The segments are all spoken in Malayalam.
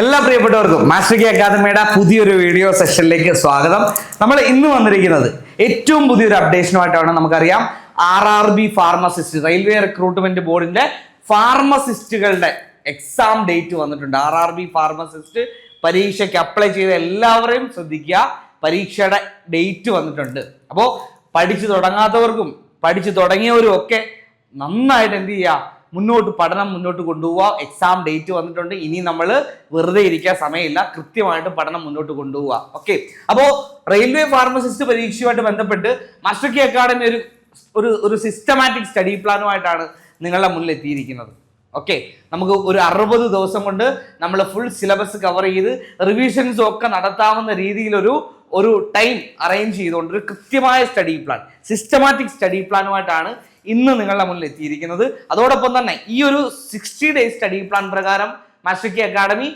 എല്ലാ പ്രിയപ്പെട്ടവർക്കും മാസ്റ്റർ കെ അക്കാദമിയുടെ പുതിയൊരു വീഡിയോ സെഷനിലേക്ക് സ്വാഗതം. നമ്മൾ ഇന്ന് വന്നിരിക്കുന്നത് ഏറ്റവും പുതിയൊരു അപ്ഡേഷനുമായിട്ടാണ് നമുക്കറിയാം. R R B pharmacist railway recruitment ബോർഡിന്റെ ഫാർമസിസ്റ്റുകളുടെ എക്സാം ഡേറ്റ് വന്നിട്ടുണ്ട്. ആർ ആർ ബി ഫാർമസിസ്റ്റ് പരീക്ഷയ്ക്ക് അപ്ലൈ ചെയ്ത എല്ലാവരെയും ശ്രദ്ധിക്കുക. പരീക്ഷയുടെ ഡേറ്റ് വന്നിട്ടുണ്ട്. അപ്പോൾ പഠിച്ചു തുടങ്ങാത്തവർക്കും പഠിച്ചു തുടങ്ങിയവരും ഒക്കെ നന്നായിട്ട് എന്ത് ചെയ്യുക? മുന്നോട്ട് പഠനം മുന്നോട്ട് കൊണ്ടുപോവുക എക്സാം ഡേറ്റ് വന്നിട്ടുണ്ട്. ഇനി നമ്മൾ വെറുതെ ഇരിക്കാൻ സമയമില്ല. കൃത്യമായിട്ട് പഠനം മുന്നോട്ട് കൊണ്ടുപോവുക ഓക്കെ അപ്പോൾ റെയിൽവേ ഫാർമസിസ്റ്റ് പരീക്ഷയുമായിട്ട് ബന്ധപ്പെട്ട് മാസ്റ്റർ അക്കാഡമി ഒരു ഒരു ഒരു സിസ്റ്റമാറ്റിക് സ്റ്റഡി പ്ലാനുമായിട്ടാണ് നിങ്ങളുടെ മുന്നിൽ എത്തിയിരിക്കുന്നത്. ഓക്കെ നമുക്ക് ഒരു അറുപത് ദിവസം കൊണ്ട് നമ്മൾ ഫുൾ സിലബസ് കവർ ചെയ്ത് റിവിഷൻസ് ഒക്കെ നടത്താവുന്ന രീതിയിലൊരു ഒരു ടൈം അറേഞ്ച് ചെയ്തുകൊണ്ട് ഒരു കൃത്യമായ സ്റ്റഡി പ്ലാൻ സിസ്റ്റമാറ്റിക് സ്റ്റഡി പ്ലാനുമായിട്ടാണ് ഇന്ന് നിങ്ങളുടെ മുന്നിൽ എത്തിയിരിക്കുന്നത്. അതോടൊപ്പം തന്നെ ഈ ഒരു സിക്സ്റ്റി ഡേ സ്റ്റഡി പ്ലാൻ പ്രകാരം master academy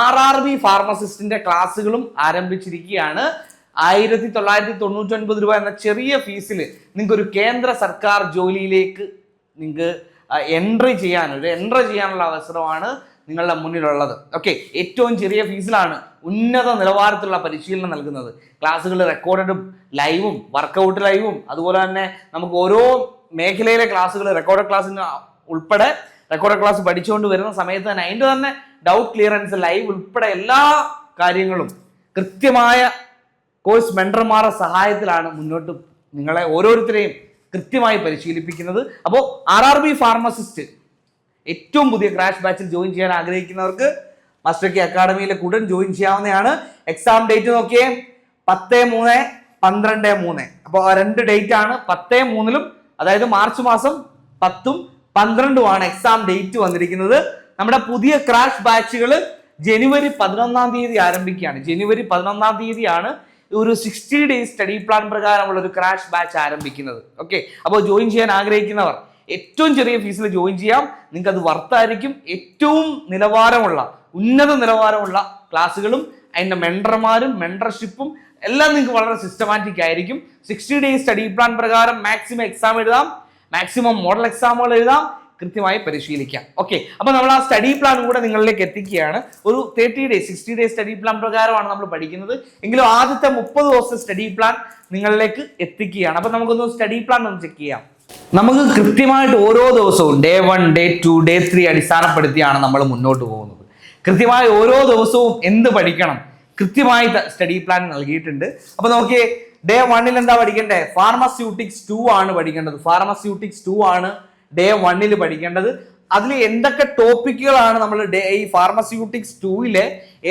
R R B ഫാർമസിസ്റ്റിന്റെ ക്ലാസ്സുകളും ആരംഭിച്ചിരിക്കുകയാണ്. ആയിരത്തി തൊള്ളായിരത്തി തൊണ്ണൂറ്റി ഒൻപത് രൂപ എന്ന ചെറിയ ഫീസിൽ നിങ്ങൾക്ക് ഒരു കേന്ദ്ര സർക്കാർ ജോലിയിലേക്ക് നിങ്ങൾക്ക് എൻട്രി ചെയ്യാൻ ഒരു എൻട്രി ചെയ്യാനുള്ള അവസരമാണ് നിങ്ങളുടെ മുന്നിലുള്ളത്. ഓക്കെ ഏറ്റവും ചെറിയ ഫീസിലാണ് ഉന്നത നിലവാരത്തിലുള്ള പരിശീലനം നൽകുന്നത്. ക്ലാസ്സുകൾ റെക്കോർഡഡും ലൈവും വർക്കൗട്ട് ലൈവും അതുപോലെ തന്നെ നമുക്ക് ഓരോ മേഖലയിലെ ക്ലാസ്സുകൾ റെക്കോർഡ് ക്ലാസ്സിന് ഉൾപ്പെടെ റെക്കോർഡ് ക്ലാസ് പഠിച്ചുകൊണ്ട് വരുന്ന സമയത്ത് തന്നെ അതിന്റെ തന്നെ ഡൗട്ട് ക്ലിയറൻസ് ലൈവ് ഉൾപ്പെടെ എല്ലാ കാര്യങ്ങളും കൃത്യമായ കോഴ്സ് മെൻഡർമാരുടെ സഹായത്തിലാണ് മുന്നോട്ട് നിങ്ങളെ ഓരോരുത്തരെയും കൃത്യമായി പരിശീലിപ്പിക്കുന്നത്. അപ്പോൾ ആർ ആർ ബി ഫാർമസിസ്റ്റ് ഏറ്റവും പുതിയ ക്രാഷ് ബാച്ചിൽ ജോയിൻ ചെയ്യാൻ ആഗ്രഹിക്കുന്നവർക്ക് മാസ്റ്റർ കെ അക്കാഡമിയിലെ ഉടൻ ജോയിൻ ചെയ്യാവുന്നതാണ്. എക്സാം ഡേറ്റ് നോക്കിയേ പത്ത് മൂന്ന് പന്ത്രണ്ട് മൂന്ന്. അപ്പോൾ ആ രണ്ട് ഡേറ്റ് ആണ് പത്ത് മൂന്നിലും അതായത് മാർച്ച് മാസം പത്തും പന്ത്രണ്ടുമാണ് എക്സാം ഡേറ്റ് വന്നിരിക്കുന്നത്. നമ്മുടെ പുതിയ ക്രാഷ് ബാച്ചുകൾ ജനുവരി പതിനൊന്നാം തീയതി ആരംഭിക്കുകയാണ്. ജനുവരി പതിനൊന്നാം തീയതിയാണ് ഒരു സിക്സ്റ്റി ഡേയ്സ് സ്റ്റഡി പ്ലാൻ പ്രകാരമുള്ള ഒരു ക്രാഷ് ബാച്ച് ആരംഭിക്കുന്നത്. ഓക്കെ അപ്പോൾ ജോയിൻ ചെയ്യാൻ ആഗ്രഹിക്കുന്നവർ ഏറ്റവും ചെറിയ ഫീസിൽ ജോയിൻ ചെയ്യാം. നിങ്ങൾക്ക് അത് വർത്തായിരിക്കും ഏറ്റവും നിലവാരമുള്ള ഉന്നത നിലവാരമുള്ള ക്ലാസ്സുകളും അതിന്റെ മെൻഡർമാരും മെൻഡർഷിപ്പും എല്ലാം നിങ്ങൾക്ക് വളരെ സിസ്റ്റമാറ്റിക് ആയിരിക്കും. സിക്സ്റ്റി ഡേയ്സ് സ്റ്റഡി പ്ലാൻ പ്രകാരം മാക്സിമം എക്സാം എഴുതാം. മാക്സിമം മോഡൽ എക്സാമുകൾ എഴുതാം. കൃത്യമായി പരിശീലിക്കാം. ഓക്കെ അപ്പൊ നമ്മൾ ആ സ്റ്റഡി പ്ലാൻ കൂടെ നിങ്ങളിലേക്ക് എത്തിക്കുകയാണ്. ഒരു thirty days sixty days study plan പ്രകാരമാണ് നമ്മൾ പഠിക്കുന്നത്. എങ്കിലും ആദ്യത്തെ മുപ്പത് ദിവസത്തെ സ്റ്റഡി പ്ലാൻ നിങ്ങളിലേക്ക് എത്തിക്കുകയാണ്. അപ്പൊ നമുക്കൊന്ന് സ്റ്റഡി പ്ലാൻ ഒന്ന് ചെക്ക് ചെയ്യാം. നമുക്ക് കൃത്യമായിട്ട് ഓരോ ദിവസവും day one day two day three അടിസ്ഥാനപ്പെടുത്തിയാണ് നമ്മൾ മുന്നോട്ട് പോകുന്നത്. കൃത്യമായി ഓരോ ദിവസവും എന്ത് പഠിക്കണം? കൃത്യമായി സ്റ്റഡി പ്ലാൻ നൽകിയിട്ടുണ്ട്. അപ്പൊ നോക്കിയേ ഡേ വണ്ണിൽ എന്താ പഠിക്കേണ്ടത് ഫാർമസ്യൂട്ടിക്സ് ടു ആണ് പഠിക്കേണ്ടത്. ഫാർമസ്യൂട്ടിക്സ് ടു ആണ് ഡേ വണ്ണിൽ പഠിക്കേണ്ടത്. അതിൽ എന്തൊക്കെ ടോപ്പിക്കുകളാണ് നമ്മൾ ഡേ ഈ ഫാർമസ്യൂട്ടിക്സ് ടൂവിലെ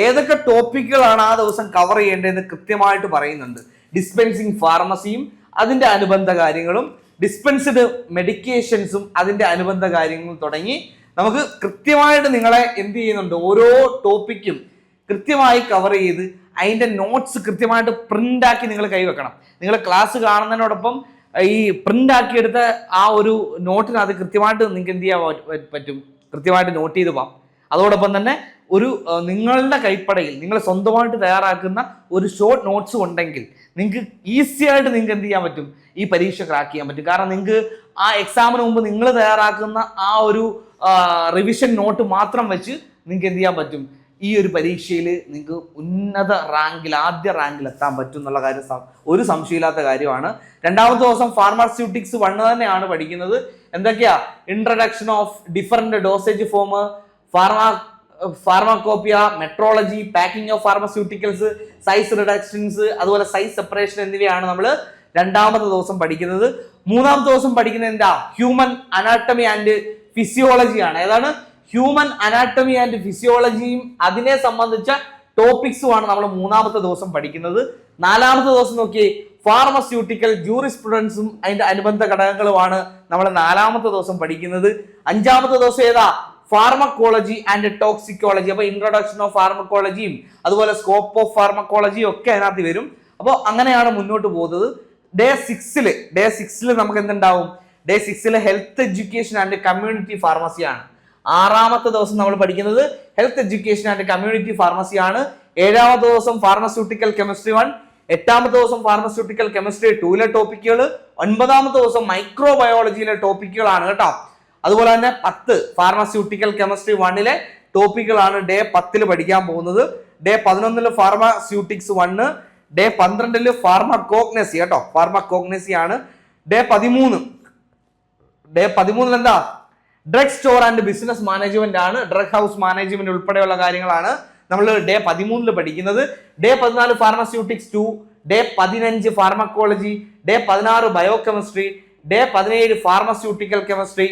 ഏതൊക്കെ ടോപ്പിക്കുകളാണ് ആ ദിവസം കവർ ചെയ്യേണ്ടതെന്ന് കൃത്യമായിട്ട് പറയുന്നുണ്ട്. ഡിസ്പെൻസിങ് ഫാർമസിയും അതിന്റെ അനുബന്ധ കാര്യങ്ങളും ഡിസ്പെൻസ്ഡ് മെഡിക്കേഷൻസും അതിന്റെ അനുബന്ധ കാര്യങ്ങളും തുടങ്ങി നമുക്ക് കൃത്യമായിട്ട് നിങ്ങളെ എന്ത് ചെയ്യുന്നുണ്ട്? ഓരോ ടോപ്പിക്കും കൃത്യമായി കവർ ചെയ്ത് അതിന്റെ നോട്ട്സ് കൃത്യമായിട്ട് പ്രിന്റ് ആക്കി നിങ്ങൾ കൈവെക്കണം നിങ്ങൾ ക്ലാസ് കാണുന്നതിനോടൊപ്പം ഈ പ്രിന്റ് ആക്കിയെടുത്ത ആ ഒരു നോട്ടിനകത്ത് കൃത്യമായിട്ട് നിങ്ങൾക്ക് എന്ത് ചെയ്യാൻ പറ്റും? കൃത്യമായിട്ട് നോട്ട് ചെയ്ത് പോകാം അതോടൊപ്പം തന്നെ ഒരു നിങ്ങളുടെ കൈപ്പടയിൽ നിങ്ങൾ സ്വന്തമായിട്ട് തയ്യാറാക്കുന്ന ഒരു ഷോർട്ട് നോട്ട്സ് ഉണ്ടെങ്കിൽ നിങ്ങൾക്ക് ഈസി ആയിട്ട് നിങ്ങൾക്ക് എന്ത് ചെയ്യാൻ പറ്റും? ഈ പരീക്ഷ ക്രാക്ക് ചെയ്യാൻ പറ്റും. കാരണം നിങ്ങൾക്ക് ആ എക്സാമിന് മുമ്പ് നിങ്ങൾ തയ്യാറാക്കുന്ന ആ ഒരു റിവിഷൻ നോട്ട് മാത്രം വെച്ച് നിങ്ങൾക്ക് എന്ത് ചെയ്യാൻ പറ്റും? ഈ ഒരു പരീക്ഷയിൽ നിങ്ങൾക്ക് ഉന്നത റാങ്കിൽ ആദ്യ റാങ്കിൽ എത്താൻ പറ്റും എന്നുള്ള കാര്യം ഒരു സംശയമില്ലാത്ത കാര്യമാണ്. രണ്ടാമത്തെ ദിവസം ഫാർമാസ്യൂട്ടിക്സ് വണ്ണ് തന്നെയാണ് പഠിക്കുന്നത്. എന്തൊക്കെയാ? Introduction of different dosage form pharma pharmacopoeia metrology packing of pharmaceuticals size reductions അതുപോലെ സൈസ് സെപ്പറേഷൻ എന്നിവയാണ് നമ്മൾ രണ്ടാമത്തെ ദിവസം പഠിക്കുന്നത്. മൂന്നാമത്തെ ദിവസം പഠിക്കുന്നത് എന്താ? ഹ്യൂമൻ അനാട്ടമി ആൻഡ് ഫിസിയോളജിയാണ് ഏതാണ്? ഹ്യൂമൻ അനാട്ടമി ആൻഡ് ഫിസിയോളജിയും അതിനെ സംബന്ധിച്ച ടോപ്പിക്സുമാണ് നമ്മൾ മൂന്നാമത്തെ ദിവസം പഠിക്കുന്നത്. നാലാമത്തെ ദിവസം നോക്കി ഫാർമസ്യൂട്ടിക്കൽ ജൂറിസ്പ്രുഡൻസും അതിന്റെ അനുബന്ധ ഘടകങ്ങളുമാണ് നമ്മൾ നാലാമത്തെ ദിവസം പഠിക്കുന്നത്. അഞ്ചാമത്തെ ദിവസം ഏതാ? ഫാർമക്കോളജി ആൻഡ് ടോക്സിക്കോളജി അപ്പൊ ഇൻട്രൊഡക്ഷൻ ഓഫ് ഫാർമക്കോളജിയും അതുപോലെ സ്കോപ്പ് ഓഫ് ഫാർമക്കോളജിയും ഒക്കെ അതിനകത്ത് വരും. അപ്പോൾ അങ്ങനെയാണ് മുന്നോട്ട് പോകുന്നത്. ഡേ സിക്സിൽ ഡേ സിക്സിൽ നമുക്ക് എന്തുണ്ടാവും? ഡേ സിക്സിൽ ഹെൽത്ത് എഡ്യൂക്കേഷൻ ആൻഡ് കമ്മ്യൂണിറ്റി ഫാർമസിയാണ് ആറാമത്തെ ദിവസം നമ്മൾ പഠിക്കുന്നത് health education and community pharmacy ആണ്. ഏഴാമത്തെ ദിവസം ഫാർമസ്യൂട്ടിക്കൽ കെമിസ്ട്രി വൺ എട്ടാമത്തെ ദിവസം ഫാർമസ്യൂട്ടിക്കൽ കെമിസ്ട്രി ടൂലെ ടോപ്പിക്കുകൾ ഒൻപതാമത്തെ ദിവസം മൈക്രോ ബയോളജിയിലെ ടോപ്പിക്കുകളാണ് കേട്ടോ. അതുപോലെ തന്നെ പത്ത് ഫാർമസ്യൂട്ടിക്കൽ കെമിസ്ട്രി വണ്ണിലെ ടോപ്പിക്കുകളാണ് ഡേ പത്തിൽ പഠിക്കാൻ പോകുന്നത്. ഡേ പതിനൊന്നിൽ ഫാർമസ്യൂട്ടിക്സ് വണ്ണ് ഡേ പന്ത്രണ്ടിൽ ഫാർമക്കോഗ്നസി കേട്ടോ. ഫാർമക്കോഗ്നസി ആണ്. ഡേ പതിമൂന്ന് ഡേ പതിമൂന്നിൽ എന്താ drug store and business management ആണ്. ഡ്രഗ് ഹൗസ് മാനേജ്മെന്റ് ഉൾപ്പെടെയുള്ള കാര്യങ്ങളാണ് നമ്മൾ ഡേ പതിമൂന്നിൽ പഠിക്കുന്നത്. ഡേ പതിനാല് ഫാർമസ്യൂട്ടിക്സ് ടു ഡേ പതിനഞ്ച് ഫാർമക്കോളജി ഡേ പതിനാറ് ബയോ കെമിസ്ട്രി ഡേ പതിനേഴ് ഫാർമസ്യൂട്ടിക്കൽ കെമിസ്ട്രി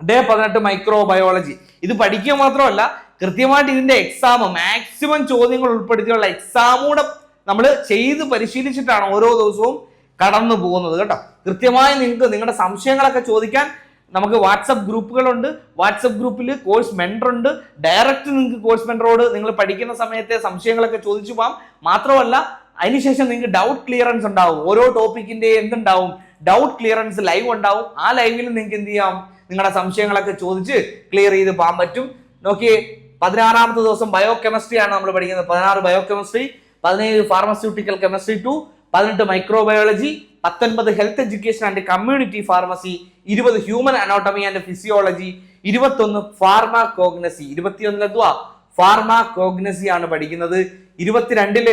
ഡേ പതിനെട്ട് മൈക്രോബയോളജി ഇത് പഠിക്കുക മാത്രമല്ല കൃത്യമായിട്ട് ഇതിന്റെ എക്സാം മാക്സിമം ചോദ്യങ്ങൾ ഉൾപ്പെടുത്തിയുള്ള എക്സാമൂടെ നമ്മൾ ചെയ്ത് പരിശീലിച്ചിട്ടാണ് ഓരോ ദിവസവും കടന്നു പോകുന്നത് കേട്ടോ. കൃത്യമായി നിങ്ങൾക്ക് നിങ്ങളുടെ സംശയങ്ങളൊക്കെ ചോദിക്കാൻ നമുക്ക് വാട്സപ്പ് ഗ്രൂപ്പുകളുണ്ട്. വാട്സപ്പ് ഗ്രൂപ്പിൽ കോഴ്സ് മെന്റർ ഉണ്ട്. ഡയറക്റ്റ് നിങ്ങൾക്ക് കോഴ്സ് മെന്ററോട് നിങ്ങൾ പഠിക്കുന്ന സമയത്തെ സംശയങ്ങളൊക്കെ ചോദിച്ചു പോകാം മാത്രമല്ല അതിനുശേഷം നിങ്ങൾക്ക് ഡൗട്ട് ക്ലിയറൻസ് ഉണ്ടാവും. ഓരോ ടോപ്പിക്കിന്റെ എന്തുണ്ടാവും? ഡൗട്ട് ക്ലിയറൻസ് ലൈവ് ഉണ്ടാവും. ആ ലൈവിൽ നിങ്ങൾക്ക് എന്ത് ചെയ്യാം? നിങ്ങളുടെ സംശയങ്ങളൊക്കെ ചോദിച്ച് ക്ലിയർ ചെയ്ത് പോകാൻ പറ്റും. നോക്കിയേ പതിനാറാമത്തെ ദിവസം ബയോ കെമിസ്ട്രി ആണ് നമ്മൾ പഠിക്കുന്നത്. പതിനാറ് ബയോ കെമിസ്ട്രി പതിനേഴ് ഫാർമസ്യൂട്ടിക്കൽ കെമിസ്ട്രി ടു പതിനെട്ട് മൈക്രോബയോളജി പത്തൊൻപത് health education and community pharmacy ഇരുപത് ഹ്യൂമൻ അനോട്ടമി ആൻഡ് ഫിസിയോളജി ഇരുപത്തൊന്ന് ഫാർമാകോഗ്നസി ഇരുപത്തിയൊന്നിൽ ഫാർമാ കോഗ്നസി ആണ് പഠിക്കുന്നത്. ഇരുപത്തിരണ്ടിൽ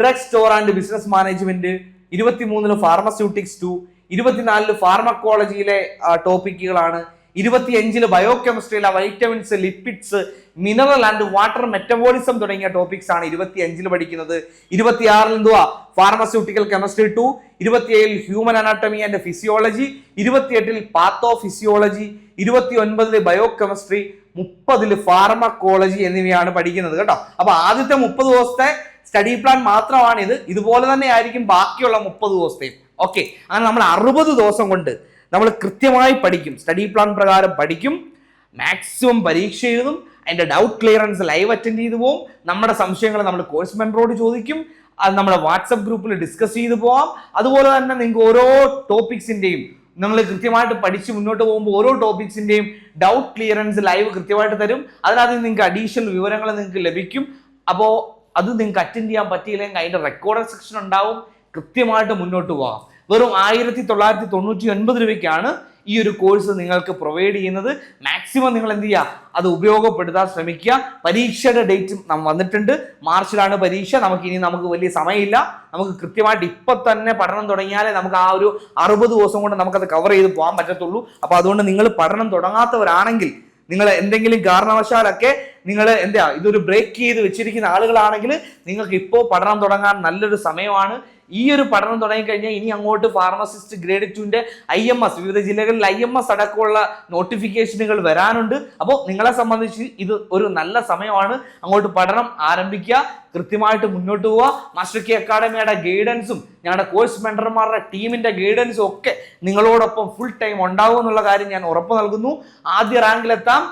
drug store and business management ഇരുപത്തിമൂന്നിൽ pharmaceutics two ഇരുപത്തിനാലിൽ ഫാർമക്കോളജിയിലെ ടോപ്പിക്കുകളാണ് ഇരുപത്തിയഞ്ചിൽ ബയോകെമിസ്ട്രിയിലെ vitamins lipids mineral and water metabolism തുടങ്ങിയ ടോപ്പിക്സ് ആണ് ഇരുപത്തിയഞ്ചിൽ പഠിക്കുന്നത്. ഇരുപത്തിയാറിൽ എന്തുവാ? ഫാർമസ്യൂട്ടിക്കൽ കെമിസ്ട്രി ടു ഇരുപത്തിയേഴിൽ ഹ്യൂമൻ അനാട്ടമി ആൻഡ് ഫിസിയോളജി ഇരുപത്തിയെട്ടിൽ പാത്തോ ഫിസിയോളജി ഇരുപത്തി ഒൻപതിൽ ബയോകെമിസ്ട്രി മുപ്പതിൽ ഫാർമക്കോളജി എന്നിവയാണ് പഠിക്കുന്നത് കേട്ടോ. അപ്പൊ ആദ്യത്തെ മുപ്പത് ദിവസത്തെ സ്റ്റഡി പ്ലാൻ മാത്രമാണ് ഇത് ഇതുപോലെ തന്നെ ആയിരിക്കും ബാക്കിയുള്ള മുപ്പത് ദിവസത്തെയും. ഓക്കെ അങ്ങനെ നമ്മൾ അറുപത് ദിവസം കൊണ്ട് നമ്മൾ കൃത്യമായി പഠിക്കും. സ്റ്റഡി പ്ലാൻ പ്രകാരം പഠിക്കും. മാക്സിമം പരീക്ഷ എഴുതും. അതിന്റെ ഡൗട്ട് ക്ലിയറൻസ് ലൈവ് അറ്റൻഡ് ചെയ്തു പോകും നമ്മുടെ സംശയങ്ങൾ നമ്മൾ കോഴ്സ് മെമ്പറോട് ചോദിക്കും. അത് നമ്മുടെ വാട്സപ്പ് ഗ്രൂപ്പിൽ ഡിസ്കസ് ചെയ്തു പോവാം. അതുപോലെ തന്നെ നിങ്ങൾക്ക് ഓരോ ടോപ്പിക്സിന്റെയും നിങ്ങൾ കൃത്യമായിട്ട് പഠിച്ച് മുന്നോട്ട് പോകുമ്പോൾ ഓരോ ടോപ്പിക്സിന്റെയും ഡൗട്ട് ക്ലിയറൻസ് ലൈവ് കൃത്യമായിട്ട് തരും. അതിനകത്ത് നിങ്ങൾക്ക് അഡീഷണൽ വിവരങ്ങൾ നിങ്ങൾക്ക് ലഭിക്കും. അപ്പോൾ അത് നിങ്ങൾക്ക് അറ്റൻഡ് ചെയ്യാൻ പറ്റിയില്ലെങ്കിൽ അതിന്റെ റെക്കോർഡ് സെക്ഷൻ ഉണ്ടാവും. കൃത്യമായിട്ട് മുന്നോട്ട് പോകാം വെറും ആയിരത്തി തൊള്ളായിരത്തി തൊണ്ണൂറ്റി ഒൻപത് രൂപയ്ക്കാണ് ഈ ഒരു കോഴ്സ് നിങ്ങൾക്ക് പ്രൊവൈഡ് ചെയ്യുന്നത്. മാക്സിമം നിങ്ങൾ എന്ത് ചെയ്യുക? അത് ഉപയോഗപ്പെടുത്താൻ ശ്രമിക്കുക. പരീക്ഷയുടെ ഡേറ്റും നാം വന്നിട്ടുണ്ട്. മാർച്ചിലാണ് പരീക്ഷ. നമുക്ക് ഇനി നമുക്ക് വലിയ സമയമില്ല. നമുക്ക് കൃത്യമായിട്ട് ഇപ്പൊ തന്നെ പഠനം തുടങ്ങിയാലേ നമുക്ക് ആ ഒരു അറുപത് ദിവസം കൊണ്ട് നമുക്കത് കവർ ചെയ്ത് പോകാൻ പറ്റത്തുള്ളൂ. അപ്പൊ അതുകൊണ്ട് നിങ്ങൾ പഠനം തുടങ്ങാത്തവരാണെങ്കിൽ നിങ്ങൾ എന്തെങ്കിലും കാരണവശാലൊക്കെ നിങ്ങൾ എന്താ ഇതൊരു ബ്രേക്ക് ചെയ്ത് വെച്ചിരിക്കുന്ന ആളുകളാണെങ്കിൽ നിങ്ങൾക്ക് ഇപ്പോൾ പഠനം തുടങ്ങാൻ നല്ലൊരു സമയമാണ്. ഈ ഒരു പഠനം തുടങ്ങിക്കഴിഞ്ഞാൽ ഇനി അങ്ങോട്ട് ഫാർമസിസ്റ്റ് ഗ്രേഡ് ടുവിന്റെ ഐ എം എസ് വിവിധ ജില്ലകളിൽ ഐ എം എസ് അടക്കമുള്ള നോട്ടിഫിക്കേഷനുകൾ വരാനുണ്ട്. അപ്പോൾ നിങ്ങളെ സംബന്ധിച്ച് ഇത് ഒരു നല്ല സമയമാണ്. അങ്ങോട്ട് പഠനം ആരംഭിക്കുക കൃത്യമായിട്ട് മുന്നോട്ട് പോവുക. മാസ്റ്റർ കെ അക്കാഡമിയുടെ ഗൈഡൻസും ഞങ്ങളുടെ കോഴ്സ് മെന്റർമാരുടെ ടീമിന്റെ ഗൈഡൻസും ഒക്കെ നിങ്ങളോടൊപ്പം ഫുൾ ടൈം ഉണ്ടാവും എന്നുള്ള കാര്യം ഞാൻ ഉറപ്പ് നൽകുന്നു. ആദ്യ റാങ്കിലെത്താം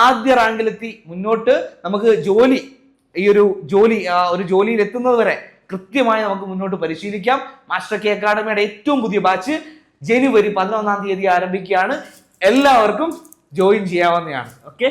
ആദ്യ റാങ്കിലെത്തി മുന്നോട്ട് നമുക്ക് ജോലി ഈ ഒരു ജോലി ഒരു ജോലിയിൽ എത്തുന്നത് വരെ കൃത്യമായി നമുക്ക് മുന്നോട്ട് പരിശീലിക്കാം. മാസ്റ്റർ കെ അക്കാഡമിയുടെ ഏറ്റവും പുതിയ ബാച്ച് ജനുവരി പതിനൊന്നാം തീയതി ആരംഭിക്കുകയാണ്. എല്ലാവർക്കും ജോയിൻ ചെയ്യാവുന്നതാണ്. ഓക്കെ